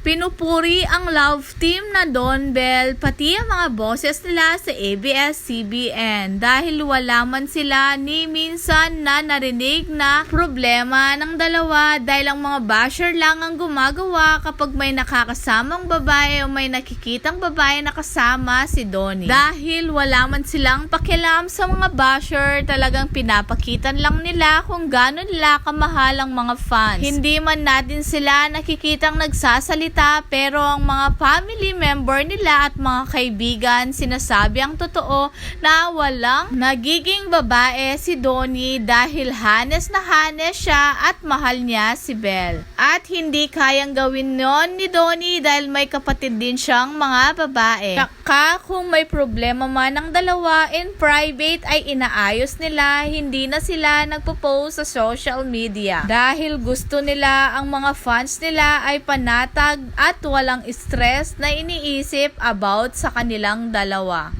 Pinupuri ang love team na Don Bell pati ang mga boses nila sa ABS-CBN dahil wala man sila ni minsan na narinig na problema ng dalawa dahil ang mga basher lang ang gumagawa kapag may nakakasamang babae o may nakikitang babae na kasama si Donnie. Dahil wala man silang pakialam sa mga basher, talagang pinapakitan lang nila kung gano'n nila kamahal ang mga fans. Hindi man natin sila nakikitang nagsasalita pero ang mga family member nila at mga kaibigan sinasabi ang totoo na walang nagiging babae si Donnie dahil hanes na hanes siya at mahal niya si Belle. At hindi kayang gawin yon ni Donnie dahil may kapatid din siyang mga babae. Kaka kung may problema man ang dalawa in private ay inaayos nila, hindi na sila nagpo-post sa social media. Dahil gusto nila ang mga fans nila ay panatag at walang stress na iniisip about sa kanilang dalawa.